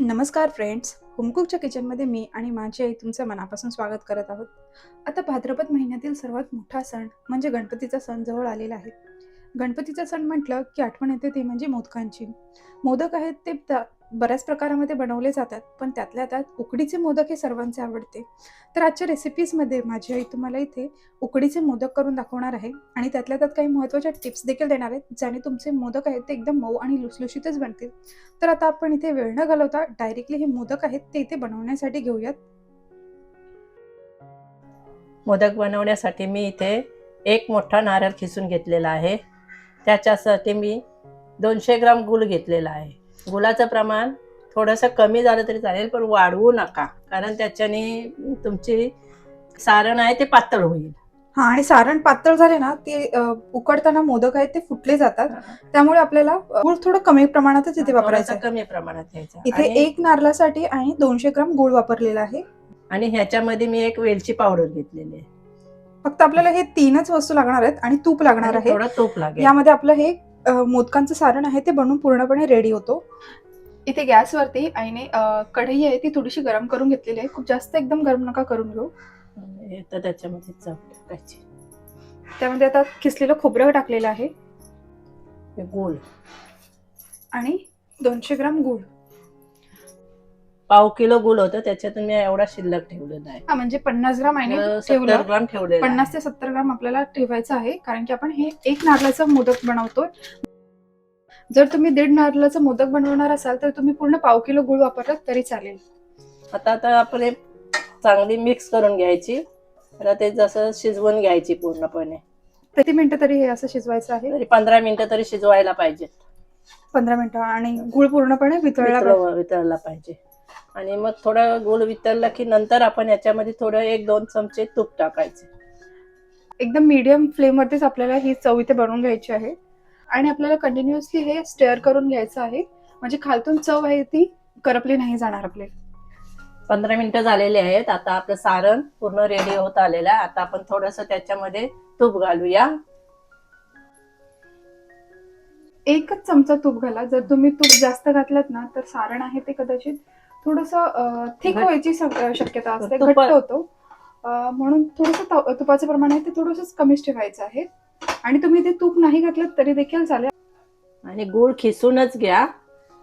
नमस्कार फ्रेंड्स होमकुकच्या किचनमध्ये मी आणि माझी आई तुमचं मनापासून स्वागत करत आहोत. आता भाद्रपद महिन्यातील सर्वात मोठा सण म्हणजे गणपतीचा सण जवळ आलेला आहे. गणपतीचा सण म्हटलं की आठवण येते ती म्हणजे मोदकांची. मोदक आहेत ते बऱ्याच प्रकारामध्ये बनवले जातात पण त्यातल्या त्यात उकडीचे मोदक हे सर्वांचे आवडते. तर आजच्या रेसिपीजमध्ये माझी आई तुम्हाला इथे उकडीचे मोदक करून दाखवणार आहे आणि त्यातल्या त्यात काही महत्त्वाच्या टिप्स देखील देणार आहेत ज्याने तुमचे मोदक आहेत ते एकदम मऊ आणि लुसलुशीतच बनतील. तर आता आपण इथे वेळ न घालवता डायरेक्टली हे मोदक आहेत ते इथे बनवण्यासाठी घेऊयात. मोदक बनवण्यासाठी मी इथे एक मोठा नारळ खिसून घेतलेला आहे. त्याच्यासाठी मी दोनशे ग्राम गुळ घेतलेला आहे. गुळाचं प्रमाण थोडंसं कमी झालं तरी चालेल पण वाढवू नका. कारण त्याच्याने तुमची सारण आहे ते पातळ होईल. हा आणि सारण पातळ झाले ना ते अ, उकडताना मोदक आहेत ते फुटले जातात. त्यामुळे आपल्याला गूळ थोडं कमी प्रमाणातच इथे वापरायचं थोडंसं आहे. कमी प्रमाणात घ्यायचं. इथे आणि- एक नारळासाठी आणि दोनशे ग्राम गूळ वापरलेला आहे. आणि ह्याच्यामध्ये मी एक वेलची पावडर घेतलेली आहे. फक्त आपल्याला हे तीनच वस्तू लागणार आहेत आणि तूप लागणार आणि आहे. थोडं तूप लागेल. यामध्ये आपलं हे मोदकांचं सारण आहे ते बनवून पूर्णपणे रेडी होतो. इथे गॅसवरती आईने कढई आहे ती थोडीशी गरम करून घेतलेली आहे. खूप जास्त एकदम गरम नका करून घेऊ. तर त्याच्यामध्ये चव टाकायची. त्यामध्ये आता खिसलेलं खोबरं टाकलेलं आहे. गूळ आणि दोनशे ग्राम गूळ. पाव किलो गुळ होतं त्याच्यातून मी एवढा शिल्लक ठेवलेला आहे. हा म्हणजे पन्नास ग्राम आईने सत्तर ठेवलं. ग्राम ठेवलेला आहे. पन्नास ते सत्तर ग्राम आपल्याला ठेवायचं आहे कारण की आपण हे एक नारळाचं मोदक बनवतोय. जर तुम्ही दीड नारळाचं मोदक बनवणार असाल तर तुम्ही पूर्ण पाव किलो गुळ वापरलात तरी चालेल. आता आता आपण हे चांगली मिक्स करून घ्यायची. आता ते जसं शिजवून घ्यायची पूर्णपणे. किती मिनिटं तरी हे असं शिजवायचं आहे? तरी पंधरा मिनिटं तरी शिजवायला पाहिजेत. पंधरा मिनिटं आणि गुळ पूर्णपणे वितळला पाहिजे. वितळ- वितळला पाहिजे. आणि मग थोडं गुळ वितळला की नंतर आपण याच्यामध्ये थोडं एक दोन चमचे तूप टाकायचे. एकदम मीडियम फ्लेमवरतीच आपल्याला ही चव इथे बनवून घ्यायची आहे. आणि आपल्याला कंटिन्युअसली हे स्टेअर करून घ्यायचं आहे. म्हणजे खालतून चव आहे ती करपली नाही जाणार आपले पंधरा मिनिटं झालेली आहेत. आता आपलं सारण पूर्ण रेडी होत आलेलं आहे. आता आपण थोडस त्याच्यामध्ये तूप घालूया. एकच चमचा तूप घाला. जर तुम्ही तूप जास्त घातलात ना तर सारण आहे ते कदाचित थोडस थिक व्हायची शक्यता असते घट्ट होतो. म्हणून थोडस तुपाचं प्रमाण आहे ते थोडंसं कमीच ठेवायचं आहे. आणि तुम्ही ते तूप नाही घातलं तरी देखील चालेल. आणि गूळ खिसूनच घ्या.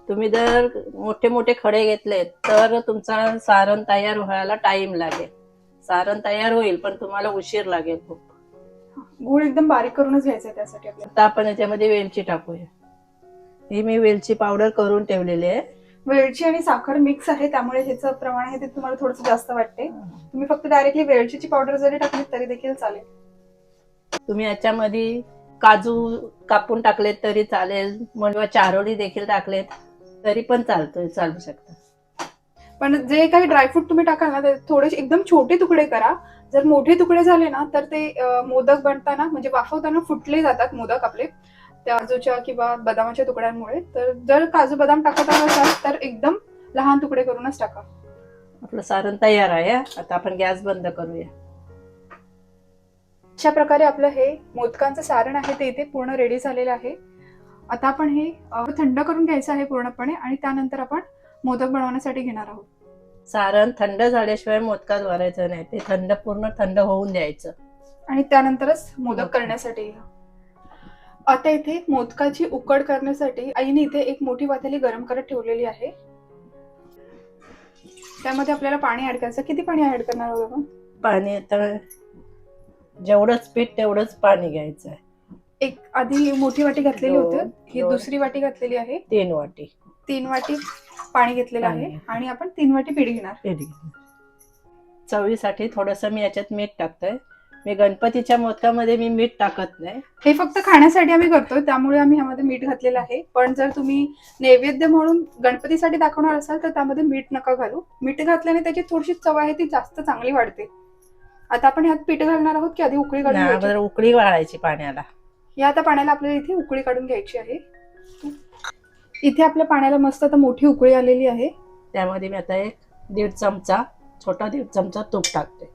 तुम्ही जर मोठे मोठे खडे घेतले तर तुमचा सारण तयार व्हायला टाइम लागेल. सारण तयार होईल पण तुम्हाला उशीर लागेल खूप. गुळ एकदम बारीक करूनच घ्यायचं त्यासाठी आता आपण याच्यामध्ये वेलची टाकूया. ही मी वेलची पावडर करून ठेवलेली आहे. वेलची आणि साखर मिक्स आहे त्यामुळे ह्याचं प्रमाण आहे ते तुम्हाला थोडंसं जास्त वाटते. तुम्ही फक्त डायरेक्टली वेलचीची पावडर जरी टाकली तरी देखील चालेल. तुम्ही याच्यामध्ये काजू कापून टाकलेत तरी चालेल मग चारोळी देखील टाकलेत तरी पण चालतो चालू शकतं. पण जे काही ड्रायफ्रूट तुम्ही टाकाल ना ते थोडेसे एकदम छोटे तुकडे करा. जर मोठे तुकडे झाले ना तर ते मोदक बनताना म्हणजे वाफवताना फुटले जातात मोदक आपले. काजूच्या किंवा बदामाच्या तुकड्यांमुळे. तर जर काजू बदाम टाकत असाल तर एकदम लहान तुकडे करूनच टाका. आपलं सारण तयार आहे आता आपण गॅस बंद करूया. अशा प्रकारे आपलं हे मोदकांचं सारण आहे ते इथे पूर्ण रेडी झालेलं आहे. आता आपण हे थंड करून घ्यायचं आहे पूर्णपणे आणि त्यानंतर आपण मोदक बनवण्यासाठी घेणार आहोत. सारण थंड झाल्याशिवाय मोदकात भरायचं नाही ते थंड पूर्ण थंड होऊन द्यायचं. आणि त्यानंतरच मोदक. करण्यासाठी आता इथे मोदकाची उकड करण्यासाठी आईने इथे एक मोठी पातेली गरम करत ठेवलेली आहे. त्यामध्ये आपल्याला पाणी ऍड करायचं. किती पाणी ऍड करणार आहोत आपण? पाणी आता जेवढंच पीठ तेवढंच पाणी घ्यायचं आहे. एक आधी मोठी वाटी घातलेली दोन, होती ही दोन. दुसरी वाटी घातलेली आहे. तीन वाटी. तीन वाटी पाणी घेतलेलं आहे. आणि आपण तीन वाटी पीठ घेणार. पीठ. चवीसाठी थोडस मी याच्यात मीठ टाकतोय. मी गणपतीच्या मोदकामध्ये मी मीठ टाकत नाही. हे फक्त खाण्यासाठी आम्ही करतोय त्यामुळे आम्ही ह्यामध्ये मीठ घातलेलं आहे. पण जर तुम्ही नैवेद्य म्हणून गणपतीसाठी दाखवणार असाल तर त्यामध्ये मीठ नका घालू. मीठ घातल्याने त्याची थोडीशी चव आहे ती जास्त चांगली वाढते. आता आपण ह्यात पीठ घालणार आहोत की आधी उकळी काढून नाही, घ्यायची? अगोदर उकळी वाढायची पाण्याला. या आता पाण्याला आपल्याला इथे उकळी काढून घ्यायची आहे. इथे आपल्या पाण्याला मस्त आता मोठी उकळी आलेली आहे. त्यामध्ये मी आता एक दीड चमचा छोटा दीड चमचा तूप टाकते.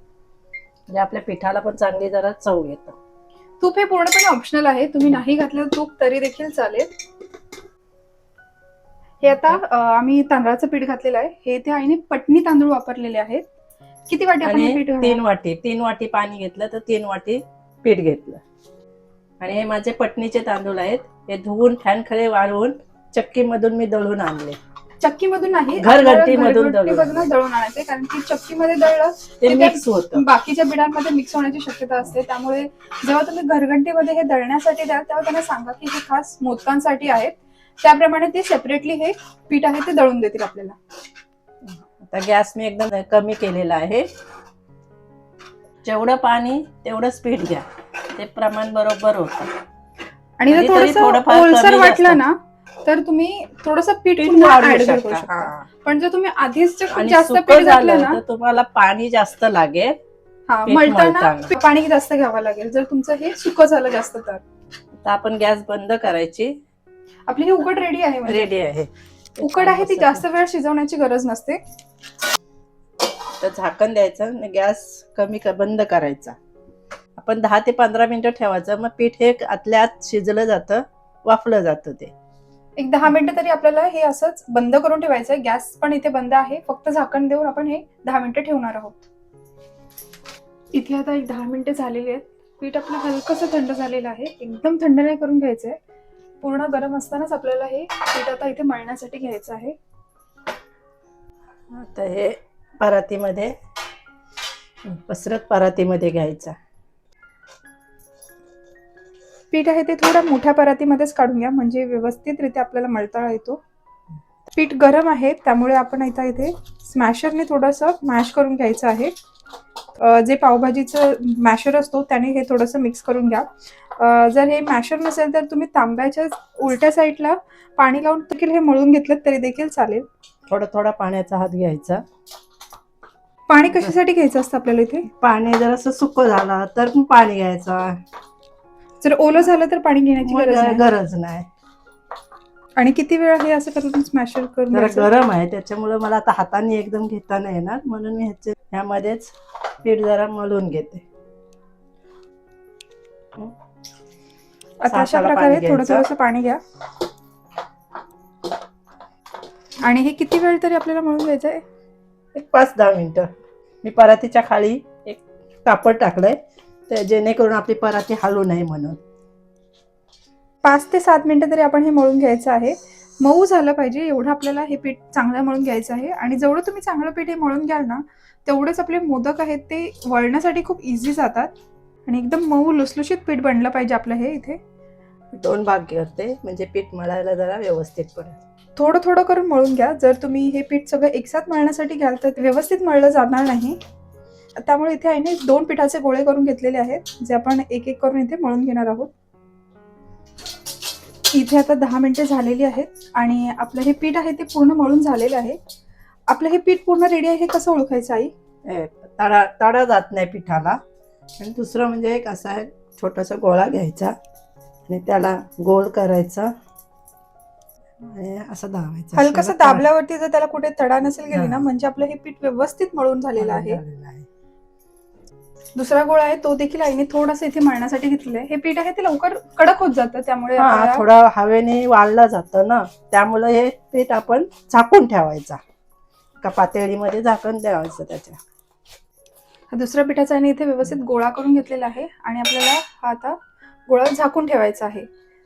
म्हणजे आपल्या पिठाला पण चांगली जरा चव येतं. तूप हे पूर्णपणे ऑप्शनल आहे. तुम्ही नाही घातलं तूप तरी देखील चालेल. हे आता आम्ही तांदळाचं पीठ घातलेलं आहे. हे इथे आईने पटणी तांदूळ वापरलेले आहेत. किती वाटी आपण हे आणि पीठ घालणार? तीन वाटी तीन वाटी पाणी घेतलं तर तीन वाटी पीठ घेतलं. आणि हे माझे पटणीचे तांदूळ आहेत. हे धुवून फॅन खळे वाळवून चक्की मधून मी दळून आणले. चक्कीमधून नाही घरघंटीमधून आपल्याला दळून. आणायचे. कारण की चक्कीमध्ये दळलं ते मिक्स होतं. बाकीच्या बिडांमध्ये मिक्स होण्याची शक्यता असते. त्यामुळे जेव्हा तुम्ही घरघंटीमध्ये हे दळण्यासाठी द्याल तेव्हा त्यांना सांगा की हे खास मोदकांसाठी आहेत. त्याप्रमाणे ते सेपरेटली हे पीठ आहे ते दळून देतील आपल्याला. आता गॅस मी एकदम कमी केलेला आहे. जेवढं पाणी तेवढंच पीठ घ्या. ते प्रमाण बरोबर होतं. आणि जर थोडस थोडंफार ओलसर वाटलं. ना तर तुम्ही थोडस पीठ पीठ पुन्हा वाढवू ऍड करू शकता. पण जर तुम्ही आधीच जर खूप आणि जास्त सुकं पीठ घातलं झालं ना तर तुम्हाला पाणी जास्त लागेल. हा पीठ मळताना मळताना. पाणी जास्त घ्यावं लागेल. जर तुमचं हे सुकं झालं जास्त तर. तर आपण गॅस बंद करायची. आपली ही उकड रेडी आहे म्हणजे. रेडी आहे. उकड आहे ती जास्त वेळ शिजवण्याची गरज नसते. तर झाकण द्यायचं आणि गॅस कमी क- बंद करायचा. आपण दहा ते पंधरा मिनिटं ठेवायचं. मग पीठ हे आतल्या आत शिजलं जातं वाफलं जातं ते. एक दहा मिनिटं तरी आपल्याला हे असंच बंद करून ठेवायचं आहे गॅस पण इथे बंद आहे. फक्त झाकण देऊन आपण हे दहा मिनिटं ठेवणार आहोत. इथे आता एक दहा मिनिटं झालेली आहेत. पीठ आपलं हलकंसं थंड झालेलं आहे. एकदम थंड नाही करून घ्यायचं आहे पूर्ण गरम असतानाच आपल्याला हे पीठ आता इथे मळण्यासाठी घ्यायचं आहे. आता हे परातीमध्ये पसरत परातीमध्ये घ्यायचा. पीठ आहे ते थोड्या मोठ्या परातीमध्येच काढून घ्या म्हणजे व्यवस्थितरित्या आपल्याला मळता येतो. पीठ गरम आहे त्यामुळे आपण आता इथे स्मॅशरने थोडंसं मॅश करून घ्यायचं आहे. जे पावभाजीचं मॅशर असतो त्याने हे थोडंसं मिक्स करून घ्या. जर हे मॅशर नसेल तर तुम्ही तांब्याच्या उलट्या साईडला पाणी लावून देखील हे मळून घेतलं तरी देखील चालेल. थोडा थोडा पाण्याचा हात घ्यायचा. पाणी कशासाठी घ्यायचं असतं आपल्याला इथे? पाणी जर असं सुकं झालं तर पाणी घ्यायचा. जर ओलं झालं तर पाणी घेण्याची गरज नाही. गरज नाही. आणि किती वेळ हे असं करून स्मॅशर करून जरा घ्यायचं? गरम आहे त्याच्यामुळे मला आता हाताने एकदम घेता नाही येणार म्हणून मी ह्याचे ह्यामध्येच पीठ जरा मळून घेते. आता अशा साताला प्रकारे पाणी थोडं घ्यायचं. थोडंसं पाणी घ्या. आणि हे किती वेळ तरी आपल्याला मळून घ्यायचं आहे एक पाच दहा मिनिटं. मी परातीच्या खाली एक कापड टाकलंय. तर जेणेकरून आपली पराती हलू नये म्हणून पाच ते सात मिनिटं तरी आपण हे मळून घ्यायचं आहे. मऊ झालं पाहिजे एवढं आपल्याला हे पीठ चांगलं मळून घ्यायचं आहे. आणि जेवढं तुम्ही चांगलं पीठ हे मळून घ्याल ना तेवढेच आपले मोदक आहेत ते वळण्यासाठी खूप इझी जातात. आणि एकदम मऊ लुसलुशीत पीठ बनलं पाहिजे आपलं हे इथे. दोन भाग करते म्हणजे पीठ मळायला जरा व्यवस्थित पडेल. थोडं थोडं करून मळून घ्या. जर तुम्ही हे पीठ सगळं एकसाथ मळण्यासाठी घ्याल तर व्यवस्थित मळलं जाणार नाही. त्यामुळे इथे आईने दोन पिठाचे गोळे करून घेतलेले आहेत जे आपण एक एक करून इथे मळून घेणार आहोत. इथे आता दहा मिनिटे झालेली आहेत आणि आपलं हे पीठ आहे ते पूर्ण मळून झालेलं आहे. आपलं हे पीठ पूर्ण रेडी आहे हे कसं ओळखायचं आई? तडा तडा जात नाही पिठाला. आणि दुसरं म्हणजे एक असा आहे छोटासा गोळा घ्यायचा आणि त्याला गोल करायचा. आणि असं दाबायचा. हलकसं दाबल्यावरती जर त्याला कुठे तडा नसेल गेली ना. म्हणजे आपलं हे पीठ व्यवस्थित मळून झालेलं आहे. दुसरा गोळा आहे तो देखील आईने थोडासा इथे मळण्यासाठी घेतलेला आहे. हे पीठ आहे ते लवकर कडक होत जातं त्यामुळे हा आपल्याला- थोडा हवेने वाळलं जातं ना त्यामुळं हे पीठ आपण झाकून ठेवायचा. का पातेलीमध्ये झाकण द्यावायचं त्याच्या. हा दुसऱ्या पिठाचा आईने इथे व्यवस्थित गोळा करून घेतलेला आहे आणि आपल्याला हा आता गोळा झाकून ठेवायचा आहे.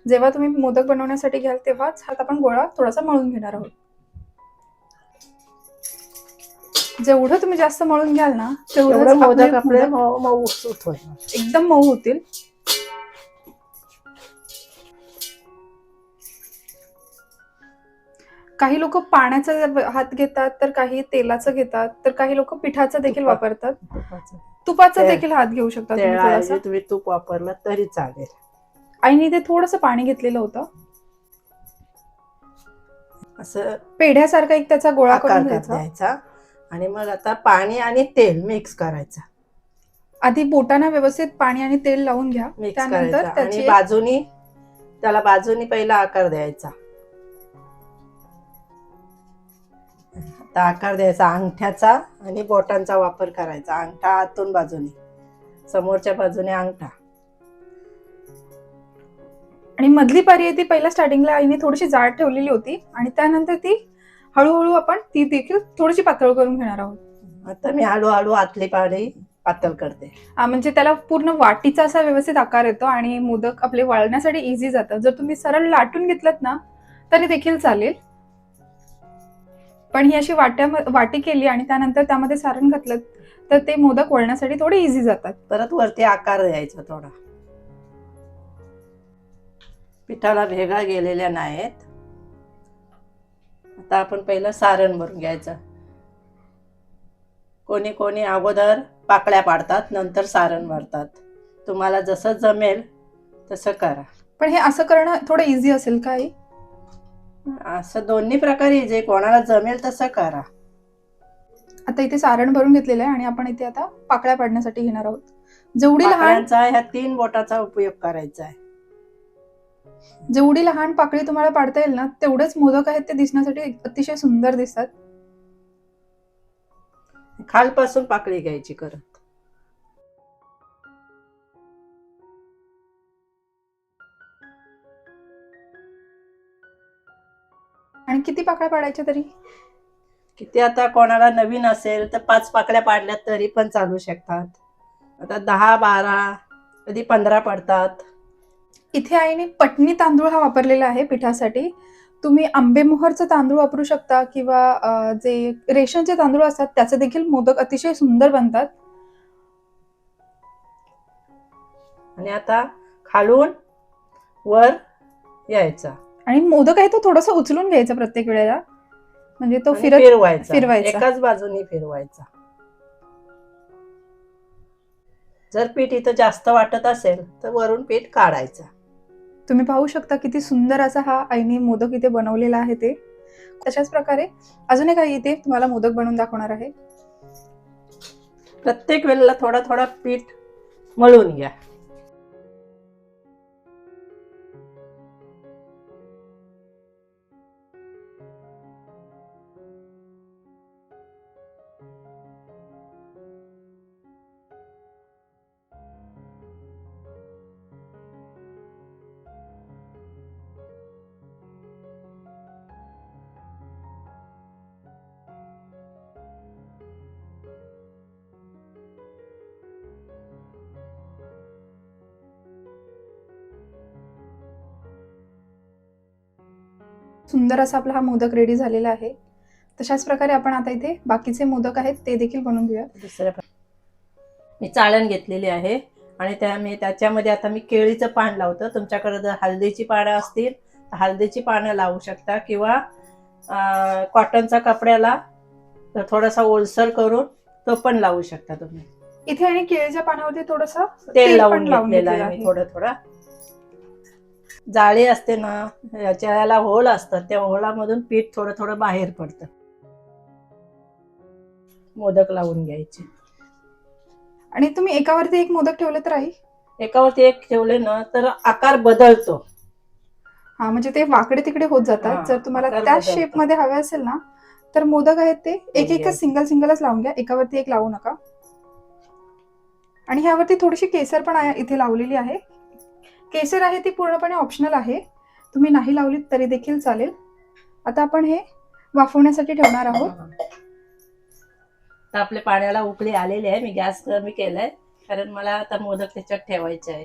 जेव्हा तुम्ही मोदक बनवण्यासाठी घ्याल तेव्हाच हा आपण गोळा थोडासा मळून घेणार आहोत. जेवढं तुम्ही जास्त मळून घ्याल ना तेवढं मोदक आपले मऊ एकदम मऊ होतील. काही लोक पाण्याचा हात घेतात तर काही तेलाचं घेतात तर काही लोक पिठाचा देखील. वापरतात. तुपाचा. ते- देखील हात घेऊ शकता तुम्ही तूप वापरलं तरी चालेल. आईने इथे थोडंसं पाणी घेतलेलं होतं. असं पेढ्यासारखा एक त्याचा गोळा करून कर घ्यायचा. आणि मग आता पाणी आणि तेल मिक्स करायचा. आधी बोटाना व्यवस्थित पाणी आणि तेल लावून घ्या. मिक्स त्यानंतर करायचा. त्याची आणि बाजूनी त्याला बाजूनी पहिला आकार द्यायचा. आता आकार द्यायचा अंगठ्याचा आणि बोटांचा वापर करायचा. अंगठा आतून बाजूने. समोरच्या बाजूने अंगठा. आणि मधली पारी आहे ती पहिल्या स्टार्टिंगला आईने थोडीशी जाड ठेवलेली होती. आणि त्यानंतर ती हळूहळू आपण ती देखील थोडीशी पातळ करून घेणार आहोत. आता मी हळूहळू आतली पाणी पातळ करते. म्हणजे त्याला पूर्ण वाटीचा असा व्यवस्थित आकार येतो आणि मोदक आपले वळण्यासाठी इझी जातं जर तुम्ही सरळ लाटून घेतलं ना तरी देखील चालेल. पण ही अशी वाट्या वाटी केली आणि त्यानंतर त्यामध्ये सारण घातलं तर ते मोदक वळण्यासाठी थोडे इझी जातात. परत वरती आकार द्यायचा थोडा. पिठाला भेगा गेलेल्या नाहीत. आता आपण पहिलं सारण भरून घ्यायचं. कोणी कोणी अगोदर पाकळ्या पाडतात नंतर सारण भरतात. तुम्हाला जसं जमेल तसं करा. पण हे असं करणं थोडं इझी असेल का आई? असं दोन्ही प्रकारे जे कोणाला जमेल तसं करा. आता इथे सारण भरून घेतलेलं आहे आणि आपण इथे आता पाकळ्या पाडण्यासाठी घेणार आहोत. जेवढी लहान ह्या तीन बोटाचा उपयोग करायचा आहे. जेवढी लहान पाकळी तुम्हाला पाडता येईल ना तेवढेच मोदक आहेत ते दिसण्यासाठी अतिशय सुंदर दिसतात. खालपासून पाकळी घ्यायची करत. आणि किती पाकळ्या पाडायच्या तरी? किती आता कोणाला नवीन असेल तर पाच पाकळ्या पाडल्या तरी पण चालू शकतात. आता दहा बारा कधी पंधरा पडतात. इथे आईने पटणी तांदूळ हा वापरलेला आहे पिठासाठी. तुम्ही आंबेमोहरचा तांदूळ वापरू शकता किंवा जे रेशनचे तांदूळ असतात त्याचे देखील मोदक अतिशय सुंदर बनतात. आणि आता खालून वर यायचा. आणि मोदक आहे तो थोडासा उचलून घ्यायचा प्रत्येक वेळेला. म्हणजे तो फिरत फिरवायचा. फिरवायचा. एकाच बाजूनी फिरवायचा. जर पीठ इथं जास्त वाटत असेल तर वरून पीठ काढायचं. तुम्ही पाहू शकता किती सुंदर असा हा आईने मोदक इथे बनवलेला आहे ते. तशाच प्रकारे अजून एक आई इथे तुम्हाला मोदक बनवून दाखवणार आहे. प्रत्येक वेळेला थोडा थोडा पीठ मळून घ्या. सुंदर असा आपला हा मोदक रेडी झालेला आहे. तशाच प्रकारे आपण आता इथे बाकीचे मोदक आहेत ते देखील बनवून घेऊया दुसऱ्या मी चाळण घेतलेली आहे आणि त्या मी त्याच्यामध्ये आता मी केळीचं पान लावतो. तुमच्याकडे जर हळदीची पानं असतील तर हळदीची पानं लावू शकता किंवा कॉटनचा कपड्याला थोडासा ओलसर करून तो पण लावू शकता तुम्ही. इथे आणि केळीच्या पानावरती थोडस तेल लावून घेतलेलं आहे. थोडं थोडं. जाळी असते ना याच्या याला होल असतात त्या होलामधून पीठ थोडं थोडं बाहेर पडतं. मोदक लावून घ्यायचे. आणि तुम्ही एकावरती एक मोदक ठेवले तर आई? एकावरती एक ठेवले ना तर आकार बदलतो. हा म्हणजे ते वाकडे तिकडे होत जातात. जर तुम्हाला आकार त्या बदलतात. शेपमध्ये हवे असेल ना तर मोदक आहेत ते. एक घ्यायचे. एकच सिंगल सिंगलच लावून घ्या. एकावरती एक लावू नका. आणि ह्यावरती थोडीशी केसर पण आहे इथे लावलेली आहे. केसर आहे ती पूर्णपणे ऑप्शनल आहे. तुम्ही नाही लावलीत तरी देखील चालेल. आता आपण हे वाफवण्यासाठी ठेवणार आहोत. तर आपल्या पाण्याला उकळी आलेली आहे. मी गॅस कमी केलाय. कारण मला आता मोदक त्याच्यात ठेवायचे आहे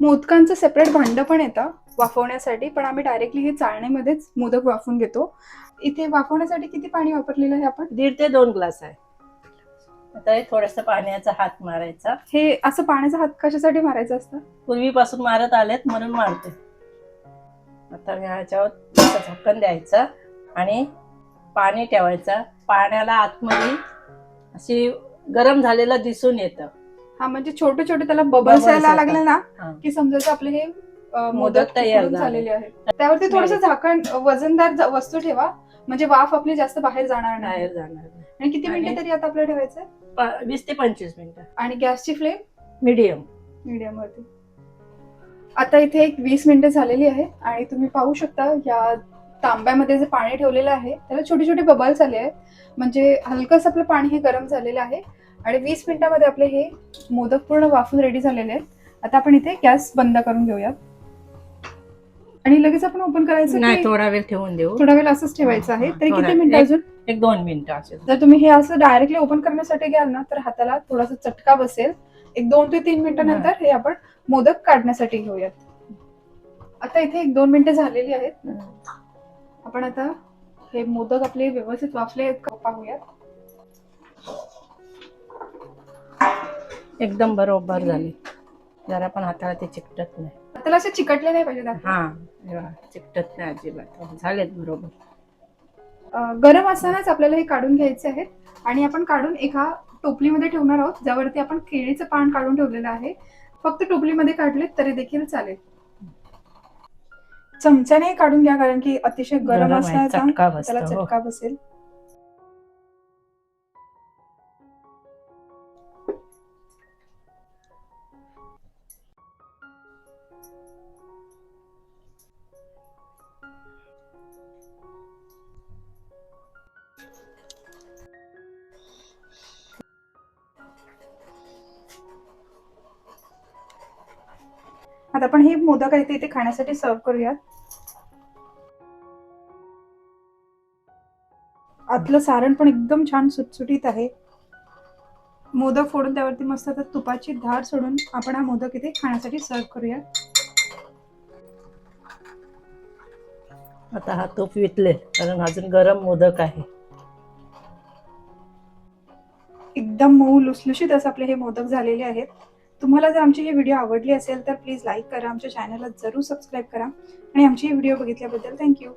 मोदकांचं सेपरेट भांडं पण येतं वाफवण्यासाठी पण आम्ही डायरेक्टली हे चाळणीमध्येच मोदक वाफवून घेतो. इथे वाफवण्यासाठी किती पाणी वापरलेलं आहे आपण? दीड ते दोन ग्लास आहे. आता हे थोडस पाण्याचा हात मारायचा. हे असं पाण्याचा हात कशासाठी मारायचा असतं? पूर्वीपासून मारत आलेत म्हणून मारते आता ह्याच्यावर झाकण द्यायचं आणि पाणी ठेवायचं. पाण्याला आतमध्ये अशी गरम झालेलं दिसून येतं. हा म्हणजे छोटे छोटे त्याला बबल्स यायला. लागले ना हा. की समजायचं आपले हे अ, मोदक मोदक तयार झाले. झालेले आहेत. त्यावरती थोडस झाकण वजनदार ज- वस्तू ठेवा. म्हणजे वाफ आपली जास्त बाहेर जाणार नाही. बाहेर जाणार. आणि किती मिनिटं तरी आता आपल्याला ठेवायचंय? प- वीस ते पंचवीस मिनिटं. आणि गॅसची फ्लेम? मीडियम. मीडियम वरती आता इथे एक वीस मिनिटं झालेली आहे आणि तुम्ही पाहू शकता या तांब्यामध्ये जे पाणी ठेवलेलं आहे त्याला छोटे छोटे बबल्स आले आहेत. म्हणजे हलकस आपलं पाणी हे गरम झालेलं आहे. आणि वीस मिनिटामध्ये आपले हे मोदक पूर्ण वाफून रेडी झालेले आहेत. आता आपण इथे गॅस बंद करून घेऊया आणि लगेच आपण ओपन करायचं नाही की थोडा वेळ ठेवून देऊ. थोडा वेळ असंच ठेवायचं आहे. हा, तरी थोडा किती मिनिटं एक- अजून? एक दोन मिनिटं असे जर तुम्ही हे असं डायरेक्टली ओपन करण्यासाठी घ्याल ना तर हाताला थोडासा चटका बसेल. एक दोन ते तीन मिनिटानंतर हे आपण मोदक काढण्यासाठी घेऊयात. आता इथे एक दोन मिनिटं झालेली आहेत. आपण आता हे मोदक आपले व्यवस्थित वाफले आहेत का पाहूयात. एकदम बरोबर झाले. जरा पण हाताला ते चिकटत नाही. त्याला असे चिकटले नाही पाहिजे हा चिकटत नाही अजिबात. झालेत बरोबर. गरम असतानाच आपल्याला हे काढून घ्यायचे आहेत. आणि आपण काढून एका टोपलीमध्ये ठेवणार आहोत. ज्यावरती आपण केळीचं पान काढून ठेवलेलं आहे. फक्त टोपलीमध्ये काढले तरी देखील चालेल. चमच्याने काढून घ्या कारण की अतिशय गरम चटका त्याला हो. चटका बसेल. आता आपण हे मोदक आहे ते इथे खाण्यासाठी सर्व करूयात. आतलं सारण पण एकदम छान सुटसुटीत आहे. मोदक फोडून त्यावरती मस्त आता तुपाची धार सोडून आपण हा मोदक इथे खाण्यासाठी सर्व करूया आता हा तूप वितले कारण अजून गरम मोदक आहे. एकदम मऊ लुसलुशीत असं आपले हे मोदक झालेले आहेत. तुम्हाला जर आमची ही व्हिडिओ आवडली असेल तर प्लीज लाईक करा. आमच्या चॅनलला जरूर सबस्क्राईब करा. आणि आमची ही व्हिडिओ बघितल्याबद्दल थँक्यू